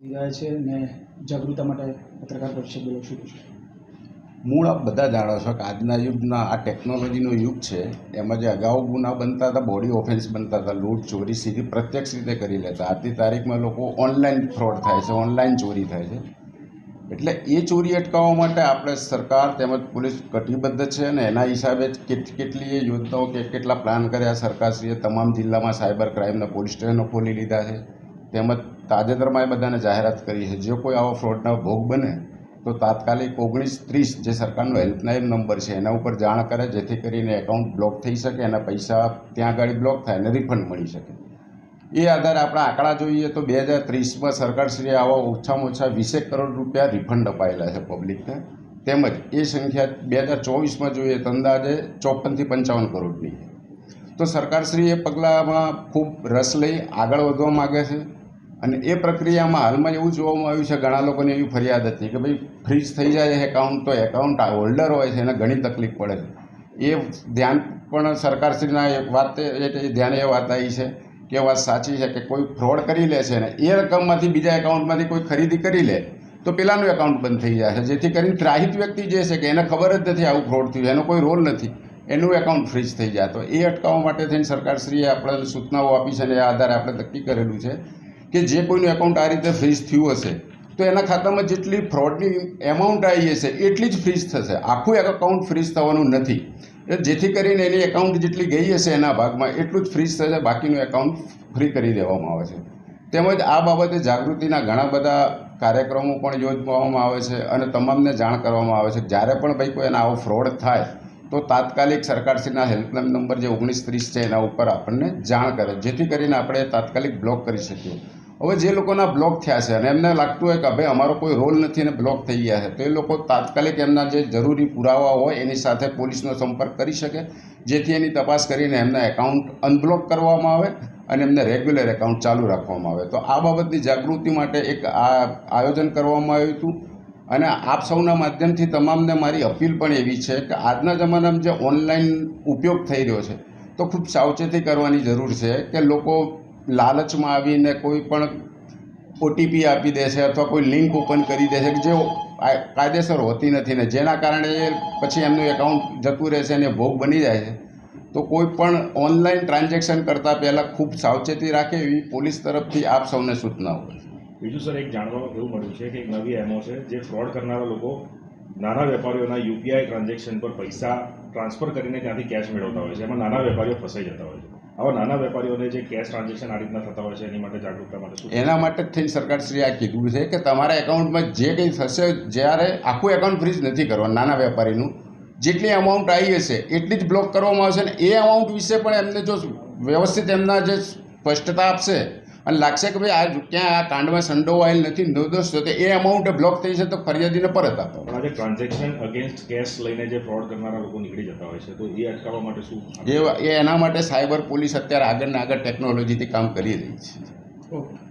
રહ્યા છે ને જાગૃતતા માટે પત્રકાર પરિષદ બોલાવશું મૂળ આપ બધા જાણો છો કે આજના યુગના આ ટેકનોલોજીનો યુગ છે. એમાં જે અગાઉ ગુના બનતા હતા, બોડી ઓફેન્સ બનતા હતા, લૂંટ, ચોરી સીધી પ્રત્યક્ષ રીતે કરી લેતા. આજની તારીખમાં લોકો ઓનલાઈન ફ્રોડ થાય છે, ઓનલાઈન ચોરી થાય છે. એટલે એ ચોરી અટકાવવા માટે આપણે સરકાર તેમજ પોલીસ કટિબદ્ધ છે અને એના હિસાબે કેટલીય યોજનાઓ કે કેટલા પ્લાન કર્યા સરકારશ્રીએ તમામ જિલ્લામાં સાયબર ક્રાઇમના પોલીસ સ્ટેશનો ખોલી લીધા છે. તેમજ તાજેતરમાં એ બધાને જાહેરાત કરી છે. જો કોઈ આવો ફ્રોડનો ભોગ બને, તો તાત્કાલિક ઓગણીસ ત્રીસ જે સરકારનો હેલ્પલાઇન નંબર છે, એના ઉપર જાણ કરે, જેથી કરીને એકાઉન્ટ બ્લોક થઈ શકે, એના પૈસા ત્યાં આગળ બ્લોક થાય અને રિફંડ મળી શકે. એ આધારે આપણા આંકડા જોઈએ તો બે હજાર ત્રીસમાં સરકારશ્રીએ આવા ઓછામાં ઓછા વીસેક કરોડ રૂપિયા રિફંડ અપાયેલા છે પબ્લિકને. તેમજ એ સંખ્યા બે હજાર ચોવીસમાં જોઈએ તો અંદાજે ચોપનથી પંચાવન કરોડની તો સરકારશ્રી એ પગલાંમાં ખૂબ રસ લઈ આગળ વધવા માગે છે. અને એ પ્રક્રિયામાં હાલમાં એવું જોવામાં આવ્યું છે, ઘણા લોકોને એવી ફરિયાદ હતી કે ભાઈ ફ્રીઝ થઈ જાય એકાઉન્ટ તો એકાઉન્ટ હોલ્ડર હોય છે, એને ઘણી તકલીફ પડે છે. એ ધ્યાન પણ સરકારશ્રીના એક વાત ધ્યાને એ વાત આવી છે કે વાત સાચી છે કે કોઈ ફ્રોડ કરી લે છે ને, એ રકમમાંથી બીજા એકાઉન્ટમાંથી કોઈ ખરીદી કરી લે, તો પેલાનું એકાઉન્ટ બંધ થઈ જાય છે. જેથી કરીને ત્રાહિત વ્યક્તિ જે છે કે એને ખબર જ નથી આવું ફ્રોડ થયું, એનો કોઈ રોલ નથી, એનું એકાઉન્ટ ફ્રીઝ થઈ જાય. તો એ અટકાવવા માટે થઈને સરકારશ્રીએ આપણે સૂચનાઓ આપી છે અને એ આધારે આપણે નક્કી કરેલું છે કે જે કોઈનું એકાઉન્ટ આ રીતે ફ્રીઝ થયું હશે, તો એના ખાતામાં જેટલી ફ્રોડની એમાઉન્ટ આવી હશે એટલી જ ફ્રીઝ થશે. આખું એકાઉન્ટ ફ્રીઝ થવાનું નથી. જેથી કરીને એની એકાઉન્ટ જેટલી ગઈ હશે એના ભાગમાં, એટલું જ ફ્રીઝ થશે, બાકીનું એકાઉન્ટ ફ્રી કરી દેવામાં આવે છે. તેમજ આ બાબતે જાગૃતિના ઘણા બધા કાર્યક્રમો પણ યોજવામાં આવે છે અને તમામને જાણ કરવામાં આવે છે. જ્યારે પણ ભાઈ કોઈ એના આવો ફ્રોડ થાય, તો તાત્કાલિક સરકારશ્રીના હેલ્પલાઇન નંબર જે ઓગણીસ ત્રીસ છે એના ઉપર આપણને જાણ કરે. જેથી કરીને આપણે તાત્કાલિક બ્લોક કરી શકીએ. હવે જે લોકોના બ્લોક થયા છે અને એમને લાગતું હોય કે ભાઈ અમારો કોઈ રોલ નથી અને બ્લોક થઈ ગયા છે, તો એ લોકો તાત્કાલિક એમના જે જરૂરી પુરાવા હોય એની સાથે પોલીસનો સંપર્ક કરી શકે, જેથી એની તપાસ કરીને એમના એકાઉન્ટ અનબ્લોક કરવામાં આવે અને એમને રેગ્યુલર એકાઉન્ટ ચાલુ રાખવામાં આવે. તો આ બાબતની જાગૃતિ માટે એક આ આયોજન કરવામાં આવ્યું હતું. અને આપ સૌના માધ્યમથી તમામને મારી અપીલ પણ એવી છે કે આજના જમાનામાં જે ઓનલાઈન ઉપયોગ થઈ રહ્યો છે, તો ખૂબ સાવચેતી કરવાની જરૂર છે કે લોકો લાલચમાં આવીને કોઈ પણ ઓટીપી આપી દે છે અથવા કોઈ લિંક ઓપન કરી દે છે કે જે કાયદેસર હોતી નથી ને જેના કારણે પછી એમનું એકાઉન્ટ જતું રહેશે અને ભોગ બની જાય છે. તો કોઈ પણ ઓનલાઈન ટ્રાન્ઝેક્શન કરતાં પહેલાં ખૂબ સાવચેતી રાખે એવી પોલીસ તરફથી આપ સૌને સૂચનાઓ હોય બીજું સર, એક જાણવામાં એવું મળ્યું છે કે એક નવી એમઓ છે જે ફ્રોડ કરનારા લોકો નાના વેપારીઓના યુપીઆઈ ટ્રાન્ઝેક્શન પર પૈસા ટ્રાન્સફર કરીને ત્યાંથી કેશ મેળવતા હોય છે. એમાં નાના વેપારીઓ ફસાઈ જતા હોય છે. આવા નાના વેપારીઓને જે કેશ ટ્રાન્ઝેક્શન આ રીતના થતા હોય છે, એની માટે જાગૃતતા માટે શું એના માટે જ થઈને સરકારશ્રીએ આ કીધું છે કે તમારા એકાઉન્ટમાં જે કંઈ થશે, જ્યારે આખું એકાઉન્ટ ફ્રીઝ નથી કરવાનું, નાના વેપારીનું, જેટલી અમાઉન્ટ આવી હશે, એટલી જ બ્લોક કરવામાં આવશે ને એ અમાઉન્ટ વિશે પણ એમને જો વ્યવસ્થિત એમના જે સ્પષ્ટતા આપશે અને લાગશે કે ભાઈ આ ક્યાં આ કાંડમાં સંડોવાયેલ નથી નિર્દોષ તો એ અમાઉન્ટ બ્લોક થઈ છે તો ફરિયાદીને પરત આપો. પણ આ ટ્રાન્ઝેક્શન અગેન્સ્ટ કેશ લઈને જે ફ્રોડ કરનારા લોકો નીકળી જતા હોય છે તો એ અટકાવવા માટે શું? એ એ એના માટે સાયબર પોલીસ અત્યારે આગળ ને આગળ ટેકનોલોજીથી કામ કરી રહી છે. ઓકે.